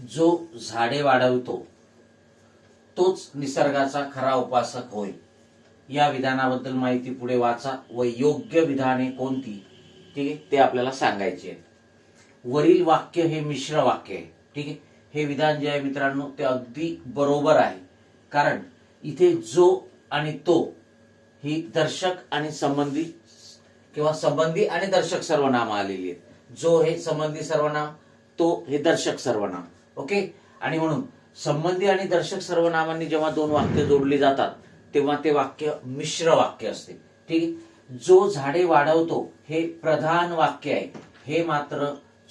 जो झाडे वाढवतो तोच निसर्गाचा खरा उपासक होय. या विधानाबद्दल माहिती पुढे वाचा व योग्य विधाने कोणती ठीक आहे ते आपल्याला सांगायचे आहेत. वरील वाक्य हे मिश्र वाक्य आहे ठीक आहे? हे विधान जे आहे मित्रांनो ते अगदी बरोबर आहे. कारण इथे जो आणि तो ही दर्शक आणि संबंधी किंवा संबंधी आणि दर्शक सर्वनाम आलेली आहेत. जो हे संबंधी सर्वनाम तो हे दर्शक सर्वनाम. ओके? आणि म्हणून संबंधी आणि दर्शक सर्वनामांनी जेव्हा दोन वाक्य जोडली जातात तेव्हा ते वाक्य मिश्र वाक्य असते. ठीक आहे? जो झाडे वाढवतो हे प्रधान वाक्य आहे. हे मात्र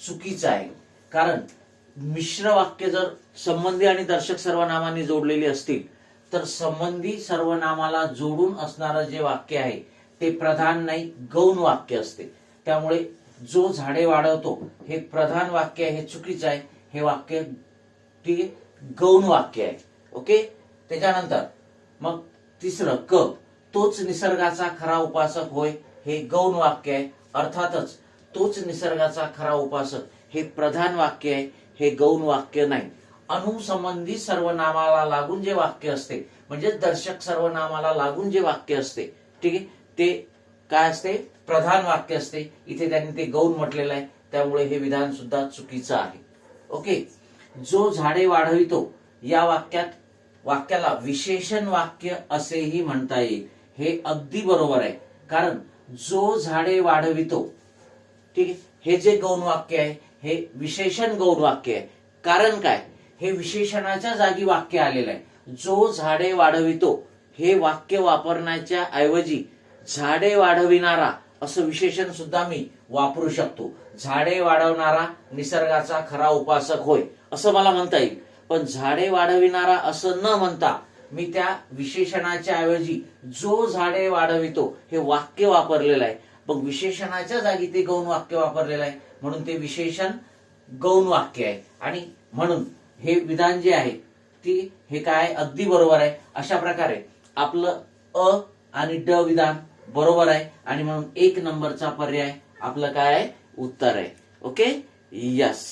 चुकीचं आहे. कारण मिश्र वाक्य जर संबंधी आणि दर्शक सर्वनामांनी जोडलेली असतील तर संबंधी सर्वनामाला जोडून असणारं जे वाक्य आहे ते प्रधान नाही गौण वाक्य असते. त्यामुळे जो झाडे वाढवतो हे प्रधान वाक्य आहे हे चुकीचं आहे. हे वाक्य ठीक आहे गौण वाक्य आहे. ओके? त्याच्यानंतर मग तिसरं क. तोच निसर्गाचा खरा उपासक होय हे गौण वाक्य आहे. अर्थातच तोच निसर्गाचा खरा उपासक हे प्रधान वाक्य आहे हे गौण वाक्य नाही. अनुसंबंधी सर्वनामाला लागून जे वाक्य असते म्हणजे दर्शक सर्वनामाला लागून जे वाक्य असते ठीक आहे? ते काय असते? प्रधान वाक्य असते. इथे त्यांनी ते गौण म्हटलेलं आहे. त्यामुळे हे विधान सुद्धा चुकीचं आहे. ओके? जो झाडे वाढवितो या वाक्यात वाक्याला विशेषण वाक्य असेही म्हणता येईल. हे अगदी बरोबर आहे. कारण जो झाडे वाढवितो ठीक आहे? हे जे गौण वाक्य आहे हे विशेषण गौण वाक्य आहे. कारण काय? हे विशेषणाच्या जागी वाक्य आलेलं आहे. जो झाडे वाढवितो हे वाक्य वापरण्याच्या ऐवजी झाडे वाढविणारा असं विशेषण सुद्धा मी वापरू शकतो. झाडे वाढवणारा निसर्गाचा खरा उपासक होय असं मला म्हणता येईल. पण झाडे वाढविणारा असं न म्हणता मी त्या विशेषणाच्या ऐवजी जो झाडे वाढवितो हे वाक्य वापरलेलं आहे. मग विशेषणाच्या जागी ते गौण वाक्य वापरलेलं आहे. म्हणून ते विशेषण गौण वाक्य आहे. आणि म्हणून हे विधान जे आहे ती हे काय अगदी बरोबर आहे. अशा प्रकारे आपलं अ आणि ड विधान बरोबर आहे. आणि म्हणून एक नंबरचा पर्याय आपलं काय आहे? उत्तर आहे. Okay yes